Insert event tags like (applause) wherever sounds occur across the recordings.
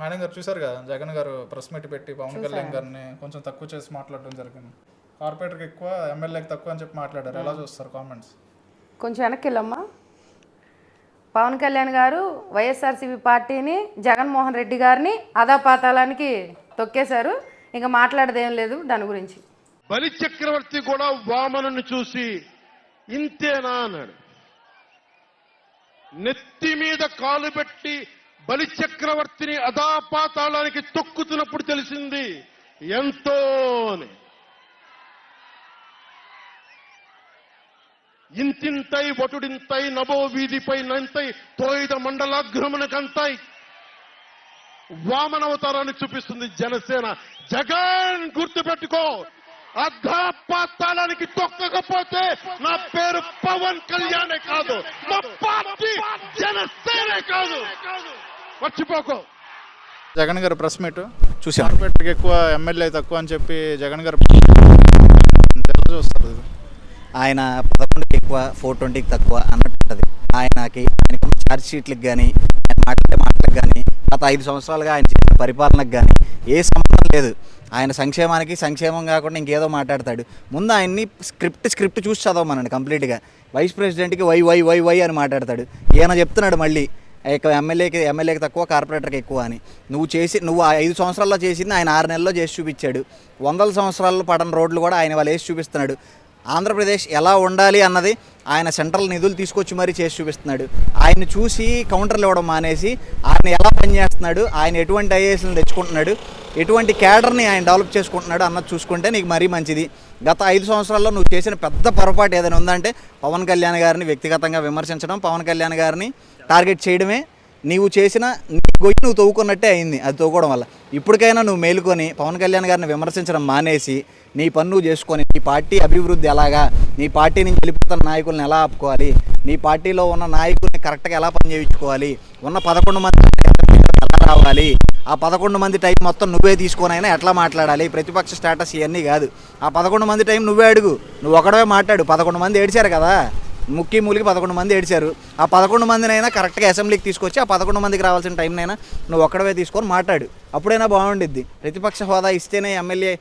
Madam గారు చూసారు కదా జగన్ గారు ప్రెస్ మీట్ పెట్టి పవన్ కళ్యాణ్ గారిని కొంచెం తక్కువ చేసి మాట్లాడడం జరిగింది. కార్పొరేటర్కి ఎక్కువ ఎమ్మెల్యేకి తక్కువ అని చెప్పి మాట్లాడారు. ఎలా చూస్తారు కామెంట్స్ కొంచెం వెనక్కి వెళ్ళమ్మా. పవన్ కళ్యాణ్ గారు వైఎస్ఆర్సీపీ పార్టీని జగన్మోహన్ రెడ్డి గారిని అధాపాతాళానికి తొక్కేశారు. ఇంకా మాట్లాడదేం లేదు దాని గురించి. బలి చక్రవర్తి కూడా వామనుని చూసి ఇంతేనా అన్నాడు. నెత్తి మీద కాలు పెట్టి బలి చక్రవర్తిని అదాపాతాళానికి తొక్కుతున్నప్పుడు తెలిసింది ఎంతో ఇంతింతై వటుడింతై నభో వీధిపై నంతై తోయిద మండలాగ్రమునకంతై వామనవతారాన్ని చూపిస్తుంది జనసేన. జగన్ గుర్తుపెట్టుకో అర్ధపాతాళానికి తొక్కకపోతే నా పేరు పవన్ కళ్యాణే కాదు మా పార్టీ జనసేనే కాదు. మర్చిపోకో. జగన్ గారు ప్రెస్ మీట్. చూసాం కార్పొరేటర్కి ఎక్కువ ఎమ్మెల్యే తక్కువ అని చెప్పి జగన్ గారు చూస్తారు? ఆయన పదకొండుకి ఎక్కువ ఫోర్ ట్వంటీకి తక్కువ అన్నట్టు ఉంటుంది ఆయనకి ఆయనకి ఛార్జ్ షీట్లకు కానీ ఆయన మాట్లాడే మాటలకు కానీ గత ఐదు సంవత్సరాలుగా ఆయన చేసిన పరిపాలనకు కానీ ఏ సంబంధం లేదు. ఆయన సంక్షేమానికి సంక్షేమం కాకుండా ఇంకేదో మాట్లాడతాడు. ముందు ఆయన్ని స్క్రిప్ట్ స్క్రిప్ట్ చూసి చదవమనండి కంప్లీట్గా. వైస్ ప్రెసిడెంట్కి వై వై వై వై అని మాట్లాడతాడు. ఈయన చెప్తున్నాడు మళ్ళీ ఎమ్మెల్యేకి ఎమ్మెల్యేకి తక్కువ కార్పొరేటర్కి ఎక్కువ అని. నువ్వు చేసి నువ్వు ఐదు సంవత్సరాల్లో చేసింది ఆయన ఆరు నెలల్లో చేసి చూపించాడు. వందల సంవత్సరాల్లో పడని రోడ్లు కూడా ఆయన వాళ్ళు వేసి చూపిస్తున్నాడు. ఆంధ్రప్రదేశ్ ఎలా ఉండాలి అన్నది ఆయన సెంట్రల్ నిధులు తీసుకొచ్చి మరీ చేసి చూపిస్తున్నాడు. ఆయన చూసి కౌంటర్లు ఇవ్వడం మానేసి ఆయన ఎలా పనిచేస్తున్నాడు ఆయన ఎటువంటి ఐఏఎస్లను తెచ్చుకుంటున్నాడు ఎటువంటి క్యాడర్ని ఆయన డెవలప్ చేసుకుంటున్నాడు అన్నది చూసుకుంటే నీకు మరీ మంచిది. గత ఐదు సంవత్సరాల్లో నువ్వు చేసిన పెద్ద పొరపాటు ఏదైనా ఉందంటే పవన్ కళ్యాణ్ గారిని వ్యక్తిగతంగా విమర్శించడం పవన్ కళ్యాణ్ గారిని టార్గెట్ చేయడమే. నీవు చేసిన నీ గొయ్యి నువ్వు తవ్వుకున్నట్టే అయింది అది తవ్వుకోవడం వల్ల. ఇప్పటికైనా నువ్వు మేలుకొని పవన్ కళ్యాణ్ గారిని విమర్శించడం మానేసి నీ పన్ను చేసుకొని నీ పార్టీ అభివృద్ధి ఎలాగా నీ పార్టీ నుంచి వెళ్ళిపోతున్న నాయకుల్ని ఎలా ఆపుకోవాలి నీ పార్టీలో ఉన్న నాయకుల్ని కరెక్ట్గా ఎలా పనిచేయించుకోవాలి ఉన్న పదకొండు మంది రావాలి. ఆ పదకొండు మంది టైం మొత్తం నువ్వే తీసుకొని అయినా ఎట్లా మాట్లాడాలి? ప్రతిపక్ష స్టేటస్ ఇవన్నీ కాదు. ఆ పదకొండు మంది టైం నువ్వే అడుగు. నువ్వు ఒకడవే మాట్లాడు. పదకొండు మంది ఏడిచారు కదా? ముక్కి మూలికి పదకొండు మంది ఏడిచారు. ఆ పదకొండు మందినైనా కరెక్ట్గా అసెంబ్లీకి తీసుకొచ్చి ఆ పదకొండు మందికి రావాల్సిన టైంనైనా నువ్వు ఒక్కడవే తీసుకొని మాట్లాడు. అప్పుడైనా బాగుండిద్ది. ప్రతిపక్ష హోదా ఇస్తేనే ఎమ్మెల్యే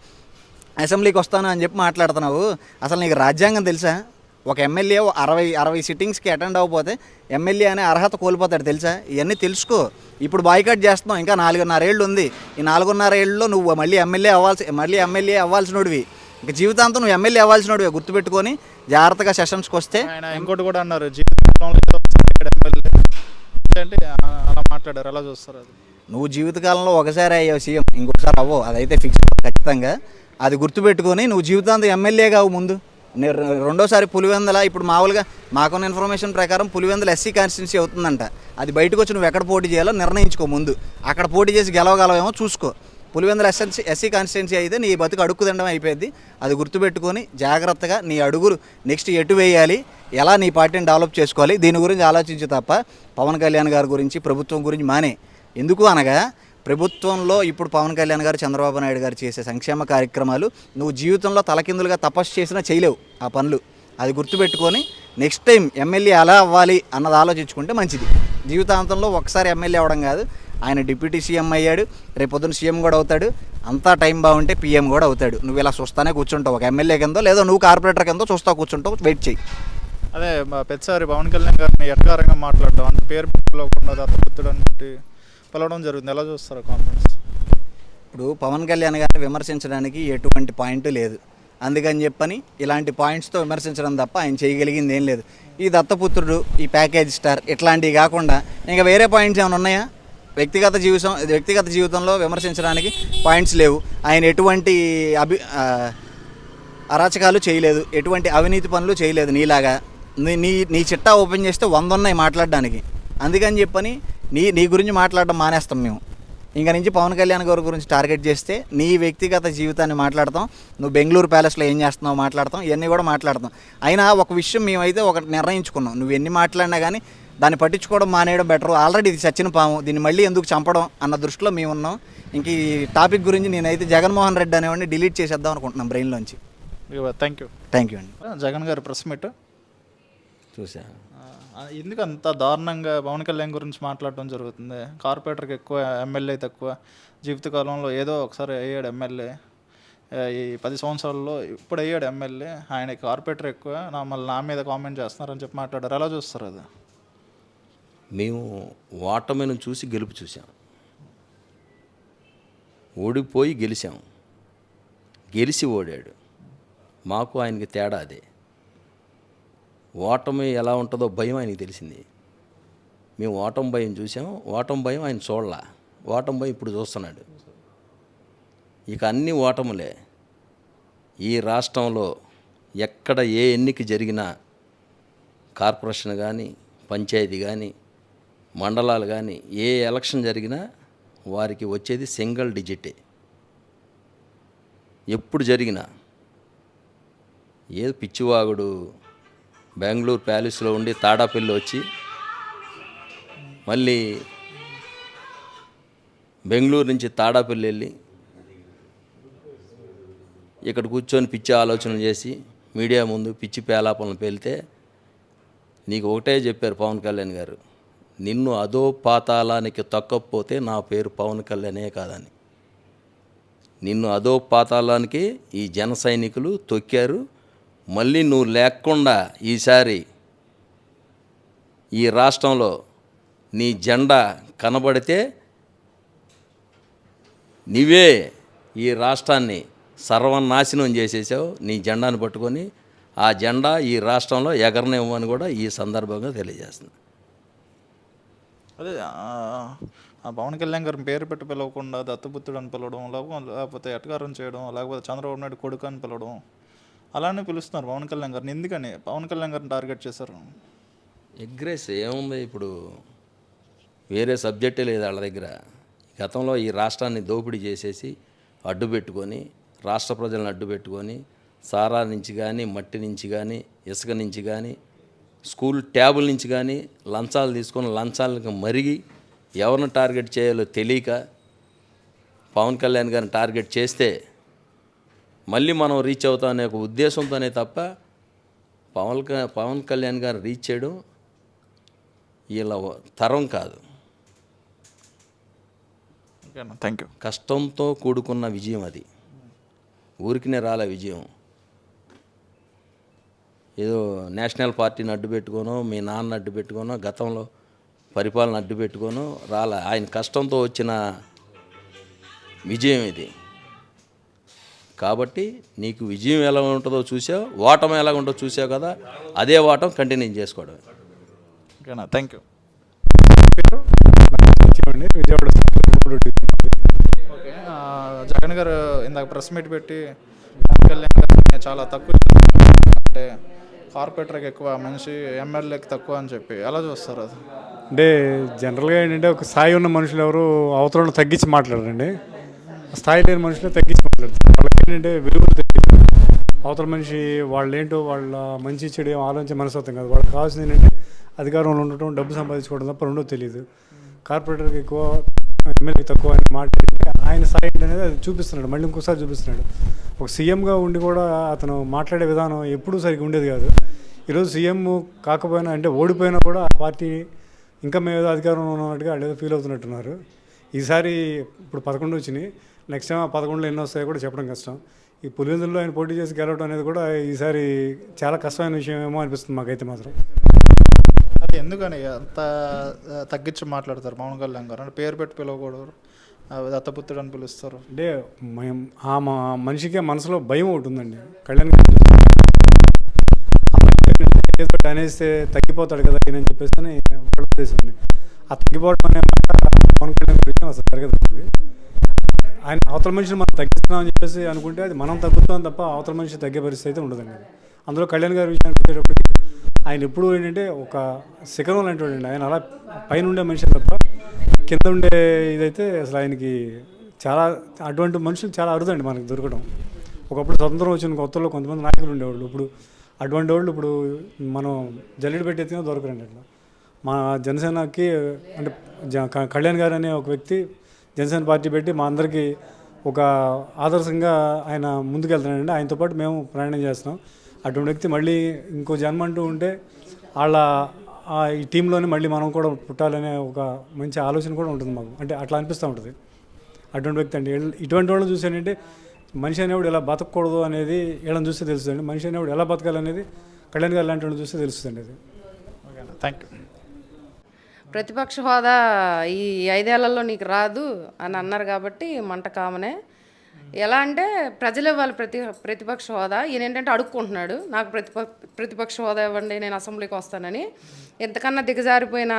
అసెంబ్లీకి వస్తాను అని చెప్పి మాట్లాడుతున్నావు. అసలు నీకు రాజ్యాంగం తెలుసా? ఒక ఎమ్మెల్యే అరవై అరవై సిట్టింగ్స్కి అటెండ్ అవ్వకపోతే ఎమ్మెల్యే అనే అర్హత కోల్పోతాడు తెలుసా? ఇవన్నీ తెలుసుకో. ఇప్పుడు బాయ్కట్ చేస్తున్నావు ఇంకా నాలుగున్నర ఏళ్ళు ఉంది ఈ నాలుగున్నర ఏళ్ళలో నువ్వు మళ్ళీ ఎమ్మెల్యే అవ్వాల్సి మళ్ళీ ఎమ్మెల్యే అవ్వాల్సినోడివి. ఇంకా జీవితాంతం నువ్వు ఎమ్మెల్యే అవ్వాల్సినోడివి గుర్తుపెట్టుకొని జాగ్రత్తగా సెషన్స్కి వస్తే. ఆయన ఇంకోటి కూడా అన్నారు అంటే అలా మాట్లాడారు ఎలా చూస్తారు అది? నువ్వు జీవితకాలంలో ఒకసారి అయ్యావు సీఎం ఇంకొకసారి అవ్వవు. అదైతే ఫిక్స్ ఖచ్చితంగా. అది గుర్తుపెట్టుకొని నువ్వు జీవితాంతం ఎమ్మెల్యే కావు ముందు. రెండోసారి పులివెందల ఇప్పుడు మామూలుగా మాకున్న ఇన్ఫర్మేషన్ ప్రకారం పులివెందల ఎస్సీ కాన్స్టిట్యున్సీ అవుతుందంట. అది బయటకు వచ్చి నువ్వు ఎక్కడ పోటీ చేయాలో నిర్ణయించుకో ముందు. అక్కడ పోటీ చేసి గెలవగలవేమో చూసుకో. పులివెందల ఎస్ఎన్సీ ఎస్సీ కాన్స్టిట్యున్సీ అయితే నీ బతుకు అడుక్కుదండం అయిపోయింది. అది గుర్తుపెట్టుకొని జాగ్రత్తగా నీ అడుగులు నెక్స్ట్ ఎటు వేయాలి ఎలా నీ పార్టీని డెవలప్ చేసుకోవాలి దీని గురించి ఆలోచించి తప్ప పవన్ కళ్యాణ్ గారి గురించి ప్రభుత్వం గురించి మానే. ఎందుకు అనగా ప్రభుత్వంలో ఇప్పుడు పవన్ కళ్యాణ్ గారు చంద్రబాబు నాయుడు గారు చేసే సంక్షేమ కార్యక్రమాలు నువ్వు జీవితంలో తలకిందులుగా తపస్సు చేసినా చేయలేవు ఆ పనులు. అది గుర్తుపెట్టుకొని నెక్స్ట్ టైం ఎమ్మెల్యే ఎలా అవ్వాలి అన్నది ఆలోచించుకుంటే మంచిది. జీవితాంతంలో ఒకసారి ఎమ్మెల్యే అవ్వడం కాదు ఆయన డిప్యూటీ సీఎం అయ్యాడు రేపొద్దున సీఎం కూడా అవుతాడు అంతా టైం బాగుంటే పీఎం కూడా అవుతాడు. నువ్వు ఇలా చూస్తానే కూర్చుంటావు ఒక ఎమ్మెల్యే కిందో లేదో నువ్వు కార్పొరేటర్ కిందో చూస్తా కూర్చుంటావు వెయిట్ చేయి అదే పెద్దసారి పవన్ కళ్యాణ్ గారిని ఎట్కారంగా మాట్లాడడం అంటే పేరు పిలవకుండా దత్తపుత్రుడు అని పిలవడం జరుగుతుంది ఎలా చూస్తారు కామెంట్స్ ఇప్పుడు పవన్ కళ్యాణ్ గారిని విమర్శించడానికి ఎటువంటి పాయింట్ లేదు. అందుకని చెప్పని ఇలాంటి పాయింట్స్తో విమర్శించడం తప్ప ఆయన చేయగలిగింది ఏం లేదు. ఈ దత్తపుత్రుడు ఈ ప్యాకేజ్ స్టార్ ఇట్లాంటివి కాకుండా ఇంకా వేరే పాయింట్స్ ఏమైనా ఉన్నాయా? వ్యక్తిగత జీవితం వ్యక్తిగత జీవితంలో విమర్శించడానికి పాయింట్స్ లేవు. ఆయన ఎటువంటి అభి అరాచకాలు చేయలేదు. ఎటువంటి అవినీతి పనులు చేయలేదు నీలాగా. నీ నీ నీ చిట్టా ఓపెన్ చేస్తే వంద ఉన్నాయి మాట్లాడడానికి. అందుకని చెప్పని నీ నీ గురించి మాట్లాడడం మానేస్తాం మేము. ఇంకా నుంచి పవన్ కళ్యాణ్ గారి గురించి టార్గెట్ చేస్తే నీ వ్యక్తిగత జీవితాన్ని మాట్లాడతాం. నువ్వు బెంగళూరు ప్యాలెస్లో ఏం చేస్తున్నావు మాట్లాడతాం. ఇవన్నీ కూడా మాట్లాడతాం. అయినా ఒక విషయం మేమైతే ఒకటి నిర్ణయించుకున్నాం. నువ్వు ఎన్ని మాట్లాడినా కానీ దాన్ని పట్టించుకోవడం మానేయడం బెటర్. ఆల్రెడీ ఇది చచ్చిన పాము. దీన్ని మళ్ళీ ఎందుకు చంపడం అన్న దృష్టిలో మేము ఉన్నాం ఇంక ఈ టాపిక్ గురించి నేనైతే జగన్మోహన్ రెడ్డి అనేవాడిని డిలీట్ చేసేద్దాం అనుకుంటున్నాం బ్రెయిన్లోంచి. థ్యాంక్ యూ థ్యాంక్ యూ అండి. జగన్ గారు ప్రెస్ మీట్. చూసా. ఆ, ఎందుకు అంత దారుణంగా పవన్ కళ్యాణ్ గురించి మాట్లాడడం జరుగుతుంది? కార్పొరేటర్కి ఎక్కువ ఎమ్మెల్యే తక్కువ. జీవితకాలంలో ఏదో ఒకసారి అయ్యాడు ఎమ్మెల్యే. ఆ, ఈ పది సంవత్సరాల్లో ఇప్పుడు అయ్యాడు ఎమ్మెల్యే. ఆయన కార్పొరేటర్ ఎక్కువ. నా మళ్ళీ నా మీద కామెంట్ చేస్తున్నారని చెప్పి మాట్లాడారు. ఎలా చూస్తారు అది? మేము ఓటమిని చూసి గెలుపు చూసాం ఓడిపోయి గెలిచాం గెలిచి ఓడాడు. మాకు ఆయనకి తేడా అదే. ఓటమి ఎలా ఉంటుందో భయం ఆయనకి తెలిసింది. మేము ఓటం భయం చూసాం. ఓటం భయం ఆయన చూడలా. ఓటం భయం ఇప్పుడు చూస్తున్నాడు. ఇక అన్ని ఓటములే. ఈ రాష్ట్రంలో ఎక్కడ ఏ ఎన్నిక జరిగినా కార్పొరేషన్ కానీ పంచాయతీ కానీ మండలాలు కానీ ఏ ఎలక్షన్ జరిగినా వారికి వచ్చేది సింగిల్ డిజిటే. ఎప్పుడు జరిగినా ఏదో పిచ్చివాగుడు బెంగళూరు ప్యాలెస్లో ఉండి తాడాపల్లి వచ్చి మళ్ళీ బెంగళూరు నుంచి తాడాపల్లి వెళ్ళి ఇక్కడ కూర్చొని పిచ్చి ఆలోచనలు చేసి మీడియా ముందు పిచ్చి పేలాపలను పేలితే నీకు ఒకటే చెప్పారు పవన్ కళ్యాణ్ గారు నిన్ను అదో పాతాళానికి తొక్కకపోతే నా పేరు పవన్ కళ్యాణే కాదని. నిన్ను అదో పాతాళానికి ఈ జన సైనికులు తొక్కారు మళ్ళీ నువ్వు లేకుండా ఈసారి ఈ రాష్ట్రంలో నీ జెండా కనబడితే నీవే ఈ రాష్ట్రాన్ని సర్వనాశనం చేసేసావు నీ జెండాను పట్టుకొని ఆ జెండా ఈ రాష్ట్రంలో ఎగరనివ్వమని కూడా ఈ సందర్భంగా తెలియజేస్తుంది. అదే ఆ, పవన్ కళ్యాణ్ గారిని పేరు పెట్టి పిలవకుండా దత్తపుత్రుడు అని పిలవడం లేకపోతే లేకపోతే ఎటకారం చేయడం లేకపోతే చంద్రబాబు నాయుడు కొడుకు అని పిలవడం అలానే పిలుస్తున్నారు పవన్ కళ్యాణ్ గారిని. ఎందుకని? పవన్ కళ్యాణ్ గారిని టార్గెట్ చేశారు. ఎగ్రెస్ ఏముంది ఇప్పుడు? వేరే సబ్జెక్టే లేదు వాళ్ళ దగ్గర. గతంలో ఈ రాష్ట్రాన్ని దోపిడీ చేసేసి అడ్డు పెట్టుకొని రాష్ట్ర ప్రజలను అడ్డు పెట్టుకొని సారా నుంచి కానీ మట్టి నుంచి కానీ ఇసుక నుంచి కానీ స్కూల్ ట్యాబుల నుంచి కానీ లంచాలు తీసుకొని లంచాలకు మరిగి ఎవరిని టార్గెట్ చేయాలో తెలియక పవన్ కళ్యాణ్ గారిని టార్గెట్ చేస్తే మళ్ళీ మనం రీచ్ అవుతాం అనే ఒక ఉద్దేశంతోనే తప్ప పవన్ క- పవన్ కళ్యాణ్ గారు రీచ్ చేయడం వీళ్ళ తరం కాదు. థ్యాంక్ యూ కష్టంతో కూడుకున్న విజయం అది. ఊరికినే రాలే విజయం. ఏదో నేషనల్ పార్టీని అడ్డు పెట్టుకోనో మీ నాన్న అడ్డు పెట్టుకోనో గతంలో పరిపాలన అడ్డు పెట్టుకోనో రాలే. ఆయన కష్టంతో వచ్చిన విజయం ఇది. కాబట్టి నీకు విజయం ఎలా ఉంటుందో చూసావు ఓటమి ఎలా ఉంటుందో చూసావు కదా అదే ఓటం కంటిన్యూ చేసుకోవడం ఓకేనా థ్యాంక్ యూ విజయవాడ జగన్ గారు ఇందాక ప్రెస్ మీట్ పెట్టి పవన్ కళ్యాణ్ గారిని చాలా తక్కువ అంటే కార్పొరేటర్కి ఎక్కువ మనిషి ఎమ్మెల్యేకి తక్కువ అని చెప్పి ఎలా చూస్తారు అది? అంటే జనరల్గా ఏంటంటే ఒక స్థాయి ఉన్న మనుషులు ఎవరు అవతలను తగ్గించి మాట్లాడరండి. స్థాయి లేని మనుషులు తగ్గించి మాట్లాడతారు. ఏంటంటే విలువలు తెలియదు. అవతల మనిషి వాళ్ళు ఏంటో వాళ్ళ మంచి చెడు ఏం ఆలోచించే మనస్తత్వం కాదు. వాళ్ళకి కావాల్సింది ఏంటంటే అధికారంలో ఉండటం డబ్బు సంపాదించుకోవడం తప్ప రెండో తెలియదు కార్పొరేటర్కి ఎక్కువ ఎమ్మెల్యేకి తక్కువ అని మాట ఆయన స్థాయి అనేది అది చూపిస్తున్నాడు. మళ్ళీ ఇంకోసారి చూపిస్తున్నాడు. ఒక సీఎంగా ఉండి కూడా అతను మాట్లాడే విధానం ఎప్పుడూ సరిగ్గా ఉండేది కాదు. ఈరోజు సీఎం కాకపోయినా అంటే ఓడిపోయినా కూడా ఆ పార్టీ ఇంకా మేము ఏదో అధికారంలో ఉన్నట్టుగా వాళ్ళు ఏదో ఫీల్ అవుతున్నట్టున్నారు. ఈసారి ఇప్పుడు పదకొండు వచ్చినాయి. నెక్స్ట్ టైం ఆ పదకొండులో ఎన్ని వస్తాయో కూడా చెప్పడం కష్టం. ఈ పులివెందుల్లో ఆయన పోటీ చేసి గెలవడం అనేది కూడా ఈసారి చాలా కష్టమైన విషయం ఏమో అనిపిస్తుంది మాకైతే మాత్రం. అది ఎందుకని అంత తగ్గించి మాట్లాడతారు? పవన్ కళ్యాణ్ గారు అంటే పేరు పెట్టి పిలవకూడదు. దత్తపుత్రుడు అని పిలుస్తారు. అంటే మేము ఆ మా మనిషికి మనసులో భయం ఒకటి ఉందండి. కళ్యాణ్ గారు అనేస్తే తగ్గిపోతాడు కదా అని చెప్పేసి అని ఉద్దేశం ఉంది. ఆ తగ్గిపోవడం అనే పవన్ కళ్యాణ్ గురించి అసలు జరగదు. ఆయన అవతల మనిషిని మనం తగ్గిస్తున్నామని చెప్పేసి అనుకుంటే అది మనం తగ్గుతాం తప్ప అవతల మనిషి తగ్గే పరిస్థితి అయితే ఉండదండి. అందులో కళ్యాణ్ గారి విషయానికి వచ్చేటప్పటికి ఆయన ఎప్పుడు ఏంటంటే ఒక శిఖరం లాంటి అండి. ఆయన అలా పైన ఉండే మనిషి తప్ప కింద ఉండే ఇదైతే అసలు ఆయనకి చాలా అటువంటి మనుషులు చాలా అరుదండి మనకు దొరకడం. ఒకప్పుడు స్వతంత్రం వచ్చిన కొత్తలో కొంతమంది నాయకులు ఉండేవాళ్ళు. ఇప్పుడు అటువంటి వాళ్ళు ఇప్పుడు మనం జల్లెడ పెట్టి ఎత్తినా దొరకరండి అట్లా. మా జనసేనకి అంటే జ- కళ్యాణ్ గారు అనే ఒక వ్యక్తి జనసేన పార్టీ పెట్టి మా అందరికీ ఒక ఆదర్శంగా ఆయన ముందుకెళ్తున్నాడండి. ఆయనతో పాటు మేము ప్రయాణం చేస్తున్నాం. అటువంటి వ్యక్తి మళ్ళీ ఇంకో జన్మ అంటూ ఉంటే వాళ్ళ ఈ టీంలోనే మళ్ళీ మనం కూడా పుట్టాలనే ఒక మంచి ఆలోచన కూడా ఉంటుంది మాకు. అంటే అట్లా అనిపిస్తూ ఉంటుంది. అటువంటి వ్యక్తి అండి. ఇటువంటి వాళ్ళని చూసానంటే మనిషి అనేవాడు ఎలా బతకూడదు అనేది వీళ్ళని చూస్తే తెలుస్తుందండి. మనిషి అనేవాడు ఎలా బతకాలనేది కళ్యాణ్ గారు లాంటి వాళ్ళని చూస్తే తెలుస్తుందండి అది. థ్యాంక్ యూ ప్రతిపక్ష హోదా ఈ ఐదేళ్ళలో నీకు రాదు అని అన్నారు కాబట్టి మంట కామనే. ఎలా అంటే ప్రజలు ఇవ్వాలి ప్రతి ప్రతిపక్ష హోదా. ఈయన ఏంటంటే అడుక్కుంటున్నాడు. నాకు ప్రతిపక్ష ప్రతిపక్ష హోదా ఇవ్వండి నేను అసెంబ్లీకి వస్తానని. ఎంతకన్నా దిగజారిపోయిన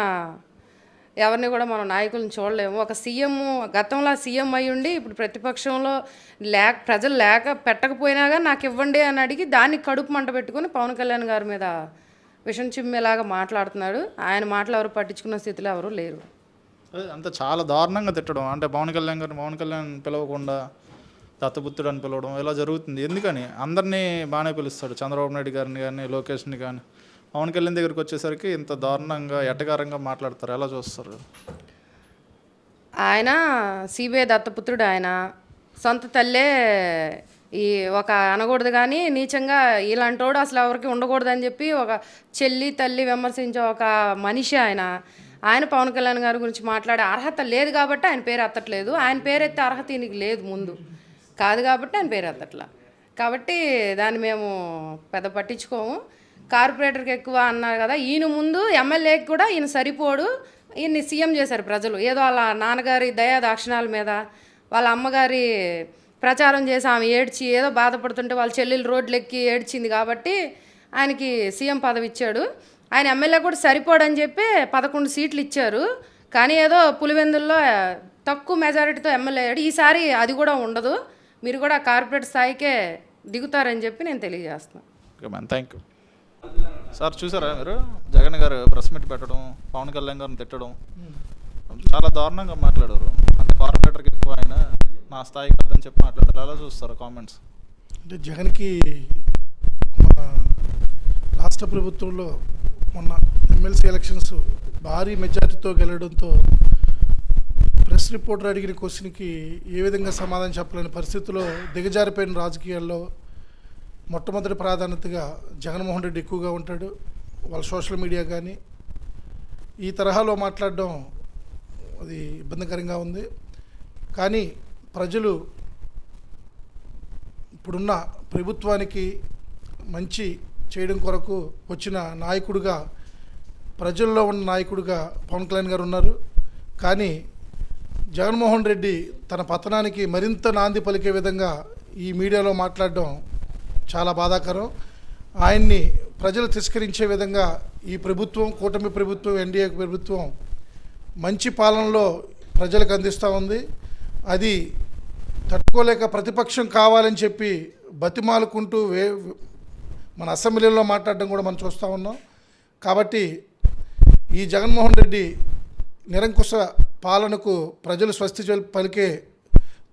ఎవరిని కూడా మనం నాయకులను చూడలేము. ఒక సీఎం గతంలో సీఎం అయి ఉండి ఇప్పుడు ప్రతిపక్షంలో లేక ప్రజలు లేక పెట్టకపోయినా కానీ నాకు ఇవ్వండి అని అడిగి దాన్ని కడుపు మంట పెట్టుకుని పవన్ కళ్యాణ్ గారి మీద విషం చిమ్మేలాగా మాట్లాడుతున్నాడు. ఆయన మాటలు ఎవరు పట్టించుకున్న స్థితిలో ఎవరు లేరు. అంత చాలా దారుణంగా తిట్టడం. అంటే పవన్ కళ్యాణ్ గారిని పవన్ కళ్యాణ్ పిలవకుండా దత్తపుత్రుడు అని పిలవడం ఇలా జరుగుతుంది. ఎందుకని? అందరినీ బాగానే పిలుస్తాడు. చంద్రబాబు నాయుడు గారిని కానీ లోకేష్ని కానీ. పవన్ కళ్యాణ్ దగ్గరికి వచ్చేసరికి ఇంత దారుణంగా ఎటకారంగా మాట్లాడతారు. ఎలా చూస్తారు? ఆయన సిబిఐ దత్తపుత్రుడు ఆయన. సొంత తల్లే ఈ ఒక అనకూడదు కానీ నీచంగా ఇలాంటోడు అసలు ఎవరికి ఉండకూడదని చెప్పి ఒక చెల్లి తల్లి విమర్శించే ఒక మనిషి ఆయన. ఆయన పవన్ కళ్యాణ్ గారి గురించి మాట్లాడే అర్హత లేదు కాబట్టి ఆయన పేరు ఎత్తట్లేదు. ఆయన పేరు ఎత్తే అర్హత ఈయనకి లేదు ముందు. కాదు కాబట్టి ఆయన పేరు ఎత్తట్లా. కాబట్టి దాన్ని మేము పెద్ద పట్టించుకోము. కార్పొరేటర్కి ఎక్కువ అన్నారు కదా ఈయన ముందు ఎమ్మెల్యేకి కూడా ఈయన సరిపోడు. ఈయన్ని సీఎం చేశారు ప్రజలు. ఏదో వాళ్ళ నాన్నగారి దయా దాక్షిణాల మీద వాళ్ళ అమ్మగారి ప్రచారం చేసి ఆమె ఏడ్చి ఏదో బాధపడుతుంటే వాళ్ళ చెల్లెలు రోడ్లు ఎక్కి ఏడ్చింది కాబట్టి ఆయనకి సీఎం పదవి ఇచ్చాడు. ఆయన ఎమ్మెల్యే కూడా సరిపోడని చెప్పి పదకొండు సీట్లు ఇచ్చారు. కానీ ఏదో పులివెందుల్లో తక్కువ మెజారిటీతో ఎమ్మెల్యే అయ్యాడు. ఈసారి అది కూడా ఉండదు. మీరు కూడా కార్పొరేట్ స్థాయికే దిగుతారని చెప్పి నేను తెలియజేస్తున్నాను. థ్యాంక్ యూ సార్ చూసారా మీరు? జగన్ గారు ప్రెస్ మీట్ పెట్టడం పవన్ కళ్యాణ్ గారిని తిట్టడం చాలా దారుణంగా మాట్లాడారు. అంత కార్పొరేటర్కి ఎక్కువ ఆయన. నా స్థాయి కాదని చెప్పి మాట్లాడారు అలా చూస్తారు కామెంట్స్ అంటే జగన్కి మన రాష్ట్ర ప్రభుత్వంలో మొన్న ఎమ్మెల్సీ ఎలక్షన్స్ భారీ మెజార్టీతో గెలవడంతో ప్రెస్ రిపోర్టర్ అడిగిన క్వశ్చన్కి ఏ విధంగా సమాధానం చెప్పలేని పరిస్థితిలో దిగజారిపోయిన రాజకీయాల్లో మొట్టమొదటి ప్రాధాన్యతగా జగన్మోహన్ రెడ్డి ఎక్కువగా ఉంటాడు. వాళ్ళ సోషల్ మీడియా కానీ ఈ తరహాలో మాట్లాడడం అది ఇబ్బందికరంగా ఉంది. కానీ ప్రజలు ఇప్పుడున్న ప్రభుత్వానికి మంచి చేయడం కొరకు వచ్చిన నాయకుడిగా ప్రజల్లో ఉన్న నాయకుడిగా పవన్ కళ్యాణ్ గారు ఉన్నారు. కానీ జగన్మోహన్ రెడ్డి తన పతనానికి మరింత నాంది పలికే విధంగా ఈ మీడియాలో మాట్లాడడం చాలా బాధాకరం. ఆయన్ని ప్రజలు తిరస్కరించే విధంగా ఈ ప్రభుత్వం కూటమి ప్రభుత్వం ఎన్డీఏ ప్రభుత్వం మంచి పాలనలో ప్రజలకు అందిస్తూ ఉంది. అది తట్టుకోలేక ప్రతిపక్షం కావాలని చెప్పి బతిమాలుకుంటూ వే మన అసెంబ్లీలో మాట్లాడడం కూడా మనం చూస్తూ ఉన్నాం. కాబట్టి ఈ జగన్మోహన్ రెడ్డి నిరంకుశ పాలనకు ప్రజలు స్వస్తి పలికే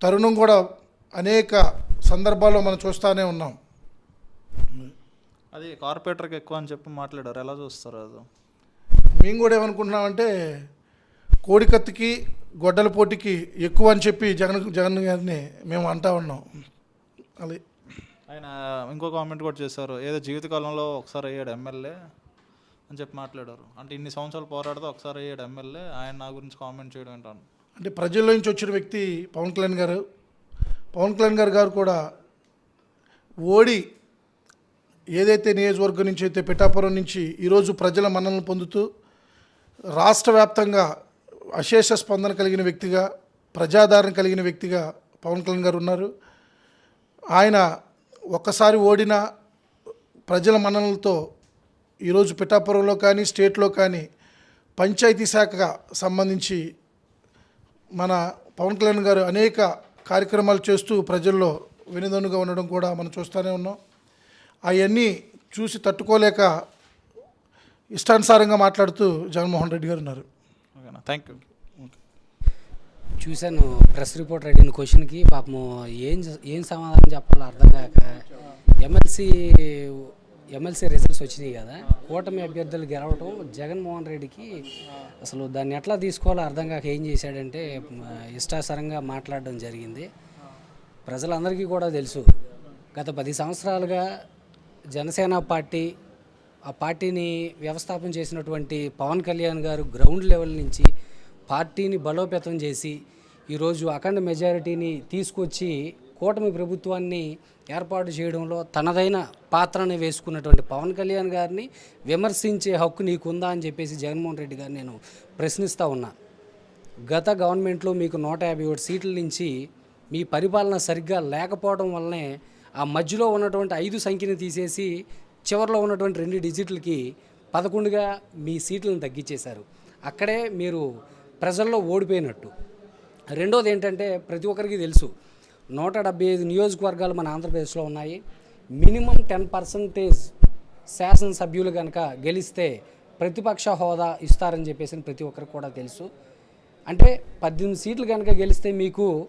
తరుణం కూడా అనేక సందర్భాల్లో మనం చూస్తూనే ఉన్నాం. అది కార్పొరేటర్కి ఎక్కువ అని చెప్పి మాట్లాడారు. ఎలా చూస్తారు అది? మేము కూడా ఏమనుకుంటున్నామంటే కోడికత్తికి గొడ్డల పోటీకి ఎక్కువ అని చెప్పి జగన్ జగన్ గారిని మేము అంటా ఉన్నాం. అది. ఆయన ఇంకో కామెంట్ కూడా చేశారు. ఏదో జీవితకాలంలో ఒకసారి అయ్యాడు ఎమ్మెల్యే అని చెప్పి మాట్లాడారు. అంటే ఇన్ని సంవత్సరాలు పోరాడితే ఒకసారి అయ్యాడు ఎమ్మెల్యే. ఆయన నా గురించి కామెంట్ చేయడం ఏంటాను. అంటే ప్రజల్లో నుంచి వచ్చిన వ్యక్తి పవన్ కళ్యాణ్ గారు. పవన్ కళ్యాణ్ గారు గారు కూడా ఓడి ఏదైతే నియోజకవర్గం నుంచి అయితే పిఠాపురం నుంచి ఈరోజు ప్రజల మన్ననలు పొందుతూ రాష్ట్ర వ్యాప్తంగా అశేష స్పందన కలిగిన వ్యక్తిగా ప్రజాదరణ కలిగిన వ్యక్తిగా పవన్ కళ్యాణ్ గారు ఉన్నారు. ఆయన ఒక్కసారి ఓడిన ప్రజల మన్ననలతో ఈరోజు పిఠాపురంలో కానీ స్టేట్లో కానీ పంచాయతీ శాఖగా సంబంధించి మన పవన్ కళ్యాణ్ గారు అనేక కార్యక్రమాలు చేస్తూ ప్రజల్లో వినదనుగా ఉండడం కూడా మనం చూస్తూనే ఉన్నాం. అవన్నీ చూసి తట్టుకోలేక ఇష్టానుసారంగా మాట్లాడుతూ జగన్మోహన్ రెడ్డి గారు ఉన్నారు. ఓకేనా? థ్యాంక్ యూ చూశాను ప్రెస్ రిపోర్టర్ అడిగిన క్వశ్చన్కి పాపము ఏం ఏం సమాధానం చెప్పాలో అర్థం కాక ఎమ్మెల్సీ ఎమ్మెల్సీ రిజల్ట్స్ వచ్చినాయి కదా. కూటమి అభ్యర్థులు గెలవటం జగన్మోహన్ రెడ్డికి అసలు దాన్ని ఎట్లా తీసుకోవాలో అర్థం కాక ఏం చేశాడంటే ఇష్టాసరంగా మాట్లాడడం జరిగింది. ప్రజలందరికీ కూడా తెలుసు గత పది సంవత్సరాలుగా జనసేన పార్టీ ఆ పార్టీని వ్యవస్థాపన చేసినటువంటి పవన్ కళ్యాణ్ గారు గ్రౌండ్ లెవెల్ నుంచి పార్టీని బలోపేతం చేసి ఈరోజు అఖండ మెజారిటీని తీసుకొచ్చి కూటమి ప్రభుత్వాన్ని ఏర్పాటు చేయడంలో తనదైన పాత్రని వేసుకున్నటువంటి పవన్ కళ్యాణ్ గారిని విమర్శించే హక్కు నీకుందా అని చెప్పేసి జగన్మోహన్ రెడ్డి గారిని నేను ప్రశ్నిస్తూ ఉన్నా. గత గవర్నమెంట్లో మీకు నూట యాభై ఒకటి సీట్ల నుంచి మీ పరిపాలన సరిగ్గా లేకపోవడం వల్లనే ఆ మధ్యలో ఉన్నటువంటి ఐదు సంఖ్యని తీసేసి చివరిలో ఉన్నటువంటి రెండు డిజిట్లకి పదకొండుగా మీ సీట్లను తగ్గించేశారు. అక్కడే మీరు ప్రజల్లో ఓడిపోయినట్టు. రెండోది ఏంటంటే ప్రతి ఒక్కరికి తెలుసు నూట డెబ్బై ఐదు నియోజకవర్గాలు మన ఆంధ్రప్రదేశ్లో ఉన్నాయి. మినిమం టెన్ పర్సంటేజ్ శాసనసభ్యులు కనుక గెలిస్తే ప్రతిపక్ష హోదా ఇస్తారని చెప్పేసి ప్రతి ఒక్కరికి కూడా తెలుసు. అంటే పద్దెనిమిది సీట్లు కనుక గెలిస్తే మీకు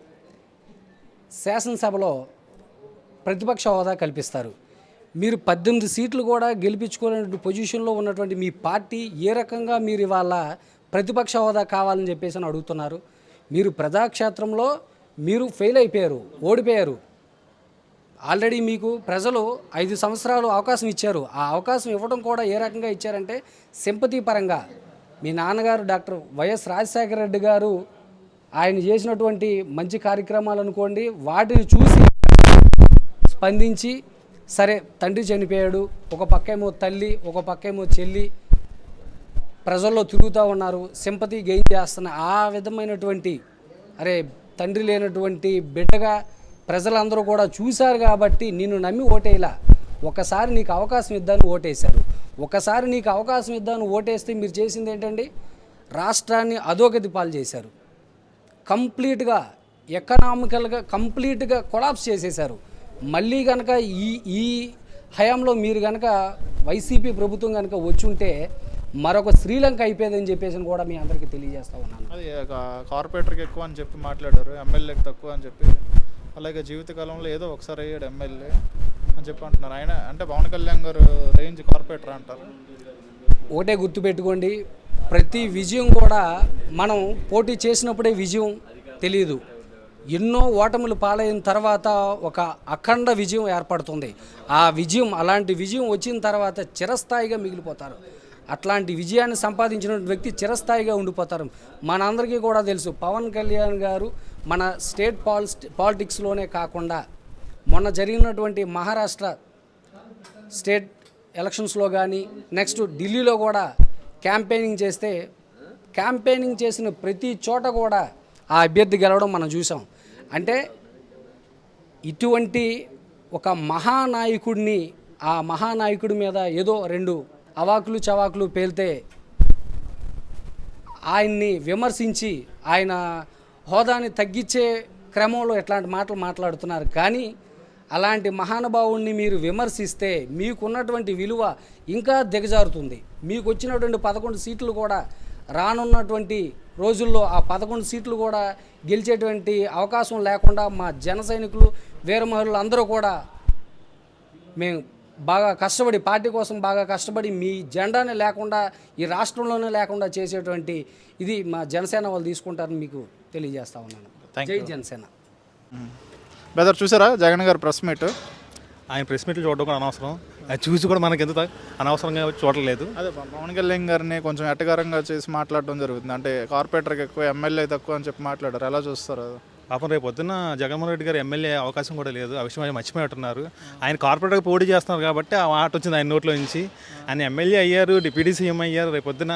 శాసనసభలో ప్రతిపక్ష హోదా కల్పిస్తారు. మీరు పద్దెనిమిది సీట్లు కూడా గెలిపించుకోలేని పొజిషన్లో ఉన్నటువంటి మీ పార్టీ ఏ రకంగా మీరు ఇవాళ ప్రతిపక్ష హోదా కావాలని చెప్పేసి అని అడుగుతున్నారు. మీరు ప్రజాక్షేత్రంలో మీరు ఫెయిల్ అయిపోయారు ఓడిపోయారు. ఆల్రెడీ మీకు ప్రజలు ఐదు సంవత్సరాలు అవకాశం ఇచ్చారు. ఆ అవకాశం ఇవ్వడం కూడా ఏ రకంగా ఇచ్చారంటే సింపతి పరంగా మీ నాన్నగారు డాక్టర్ వైఎస్ రాజశేఖర రెడ్డి గారు ఆయన చేసినటువంటి మంచి కార్యక్రమాలు అనుకోండి వాటిని చూసి స్పందించి సరే తండ్రి చనిపోయాడు ఒక పక్కేమో తల్లి ఒక పక్కేమో చెల్లి ప్రజల్లో తిరుగుతూ ఉన్నారు సింపతి గెయిన్ చేస్తున్న ఆ విధమైనటువంటి అరే తండ్రి లేనటువంటి బిడ్డగా ప్రజలందరూ కూడా చూశారు కాబట్టి నిన్ను నమ్మి ఓటేలా ఒకసారి నీకు అవకాశం ఇద్దాను ఓటేశారు. ఒకసారి నీకు అవకాశం ఇద్దాను ఓటేస్తే మీరు చేసింది ఏంటండి? రాష్ట్రాన్ని అధోగతి పాలు చేశారు. కంప్లీట్గా ఎకనామికల్గా కంప్లీట్గా కొలాప్స్ చేసేశారు. మళ్ళీ కనుక ఈ ఈ హయాంలో మీరు కనుక వైసీపీ ప్రభుత్వం కనుక వచ్చుంటే మరొక శ్రీలంక అయిపోయేదని చెప్పేసి కూడా మీ అందరికీ తెలియజేస్తా ఉన్నాను. అది కార్పొరేటర్కి ఎక్కువ అని చెప్పి మాట్లాడారు ఎమ్మెల్యేకి తక్కువ అని చెప్పి. అలాగే జీవితకాలంలో ఏదో ఒకసారి అయ్యాడు ఎమ్మెల్యే అని చెప్పి అంటున్నారు. ఆయన అంటే పవన్ కళ్యాణ్ గారు రేంజ్ కార్పొరేటర్ అంటారు. ఒకటే గుర్తుపెట్టుకోండి ప్రతి విజయం కూడా మనం పోటీ చేసినప్పుడే విజయం తెలియదు ఎన్నో ఓటములు పాలైన తర్వాత ఒక అఖండ విజయం ఏర్పడుతుంది. ఆ విజయం అలాంటి విజయం వచ్చిన తర్వాత చిరస్థాయిగా మిగిలిపోతారు. అట్లాంటి విజయాన్ని సంపాదించిన వ్యక్తి చిరస్థాయిగా ఉండిపోతారు. మనందరికీ కూడా తెలుసు పవన్ కళ్యాణ్ గారు మన స్టేట్ పాలిస్ పాలిటిక్స్లోనే కాకుండా మొన్న జరిగినటువంటి మహారాష్ట్ర స్టేట్ ఎలక్షన్స్లో కానీ నెక్స్ట్ ఢిల్లీలో కూడా క్యాంపెయినింగ్ చేస్తే క్యాంపెయినింగ్ చేసిన ప్రతి చోట కూడా ఆ అభ్యర్థి గెలవడం మనం చూసాం. అంటే ఇటువంటి ఒక మహానాయకుడిని ఆ మహానాయకుడి మీద ఏదో రెండు అవాకులు చవాకులు పేలితే ఆయన్ని విమర్శించి ఆయన హోదాని తగ్గించే క్రమంలో ఇట్లాంటి మాటలు మాట్లాడుతున్నారు. కానీ అలాంటి మహానుభావుణ్ణి మీరు విమర్శిస్తే మీకున్నటువంటి విలువ ఇంకా దిగజారుతుంది. మీకు వచ్చినటువంటి పదకొండు సీట్లు కూడా రానున్నటువంటి రోజుల్లో ఆ పదకొండు సీట్లు కూడా గెలిచేటువంటి అవకాశం లేకుండా మా జన సైనికులు వీర మహిళలు అందరూ కూడా మేము బాగా కష్టపడి పార్టీ కోసం బాగా కష్టపడి మీ జెండానే లేకుండా ఈ రాష్ట్రంలోనే లేకుండా చేసేటువంటి ఇది మా జనసేన వాళ్ళు తీసుకుంటారని మీకు తెలియజేస్తా ఉన్నాను. Thank జై you. జనసేన. బెదర్ చూసారా జగన్ గారు ప్రెస్ మీట్? ఆయన ప్రెస్ మీట్లు చూడడం కూడా అనవసరం. అది చూసి కూడా మనకి ఎంత అనవసరంగా చూడలేదు అదే పవన్ కళ్యాణ్ గారిని కొంచెం ఎట్టగారంగా చేసి మాట్లాడడం జరుగుతుంది. అంటే కార్పొరేటర్కి ఎక్కువ ఎమ్మెల్యే తక్కువ అని చెప్పి మాట్లాడారు. ఎలా చూస్తారు పాపం రేపు పొద్దున్న జగన్మోహన్ రెడ్డి గారు ఎమ్మెల్యే అవకాశం కూడా లేదు. ఆ విషయం మర్చిపోయినట్టున్నారు ఆయన కార్పొరేటర్గా పోటీ చేస్తున్నారు కాబట్టి ఆ మాట వచ్చింది ఆయన నోట్లో నుంచి. ఆయన ఎమ్మెల్యే అయ్యారు డిప్యూటీ సీఎం అయ్యారు. రేపు పొద్దున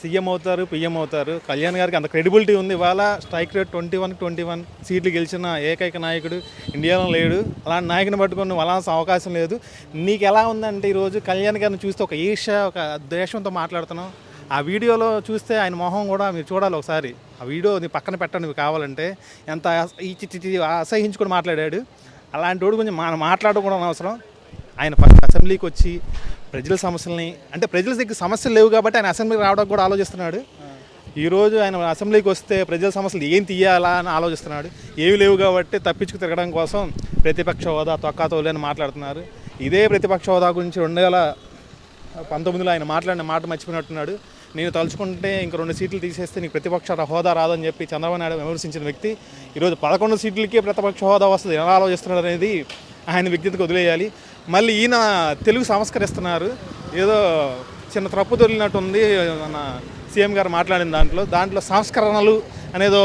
సీఎం అవుతారు పీఎం అవుతారు. కళ్యాణ్ గారికి అంత క్రెడిబిలిటీ ఉంది. ఇవాళ strike rate twenty one twenty one సీట్లు గెలిచిన ఏకైక నాయకుడు ఇండియాలో లేడు. అలాంటి నాయకుని పట్టుకొని నువ్వు అలాంటి అవకాశం లేదు. నీకు ఎలా ఉందంటే ఈరోజు కళ్యాణ్ గారిని చూస్తే ఒక ఈర్ష ఒక ద్వేషంతో మాట్లాడుతున్నావు. ఆ వీడియోలో చూస్తే ఆయన మొహం కూడా మీరు చూడాలి ఒకసారి. ఆ వీడియో నీ పక్కన పెట్టండి మీకు కావాలంటే. ఎంత ఈ అసహించుకొని మాట్లాడాడు. అలాంటి వాడు కొంచెం మనం మాట్లాడడం కూడా అవసరం ఆయన ఫస్ట్ అసెంబ్లీకి వచ్చి ప్రజల సమస్యల్ని అంటే ప్రజల దగ్గర సమస్యలు లేవు కాబట్టి ఆయన అసెంబ్లీకి రావడానికి కూడా ఆలోచిస్తున్నాడు. ఈరోజు ఆయన అసెంబ్లీకి వస్తే ప్రజల సమస్యలు ఏం తీయాలా అని ఆలోచిస్తున్నాడు. ఏవి లేవు కాబట్టి తప్పించుకు తిరగడం కోసం ప్రతిపక్ష హోదా తొక్కాతోలు అని మాట్లాడుతున్నారు. ఇదే ప్రతిపక్ష హోదా గురించి రెండు వేల పంతొమ్మిదిలో ఆయన మాట్లాడిన మాట మర్చిపోయినట్టున్నాడు. నేను తలుచుకుంటే ఇంక రెండు సీట్లు తీసేస్తే నీకు ప్రతిపక్ష హోదా రాదని చెప్పి చంద్రబాబు నాయుడు విమర్శించిన వ్యక్తి. ఈరోజు పదకొండు సీట్లకే ప్రతిపక్ష హోదా వస్తుంది. ఎలా ఆలోచిస్తున్నాడు అనేది ఆయన వ్యక్తిత్వకు వదిలేయాలి. మళ్ళీ ఈయన తెలుగు సంస్కరిస్తున్నారు. ఏదో చిన్న తప్పు తొలినట్టు ఉంది మన సీఎం గారు మాట్లాడిన దాంట్లో. దాంట్లో సంస్కరణలు అనేదో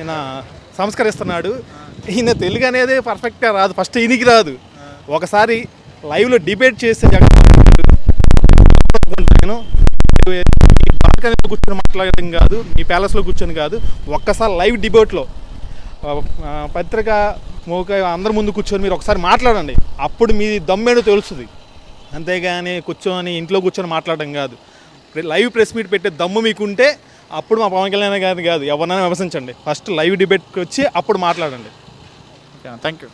ఈయన సంస్కరిస్తున్నాడు. ఈయన తెలుగు అనేది పర్ఫెక్ట్గా రాదు ఫస్ట్ ఈయనకి రాదు. ఒకసారి లైవ్లో డిబేట్ చేసే జగన్ (laughs) కూర్చొని మాట్లాడడం కాదు మీ ప్యాలెస్లో కూర్చొని కాదు ఒక్కసారి లైవ్ డిబేట్లో పత్రిక మోక అందరి ముందు కూర్చొని మీరు ఒకసారి మాట్లాడండి. అప్పుడు మీ దమ్మేడో తెలుస్తుంది. అంతేగాని కూర్చొని ఇంట్లో కూర్చొని మాట్లాడడం కాదు. లైవ్ ప్రెస్ మీట్ పెట్టే దమ్ము మీకుంటే అప్పుడు మా పవన్ కళ్యాణ్ గారిని కాదు ఎవరినైనా విమర్శించండి. ఫస్ట్ లైవ్ డిబేట్కి వచ్చి అప్పుడు మాట్లాడండి. Thank you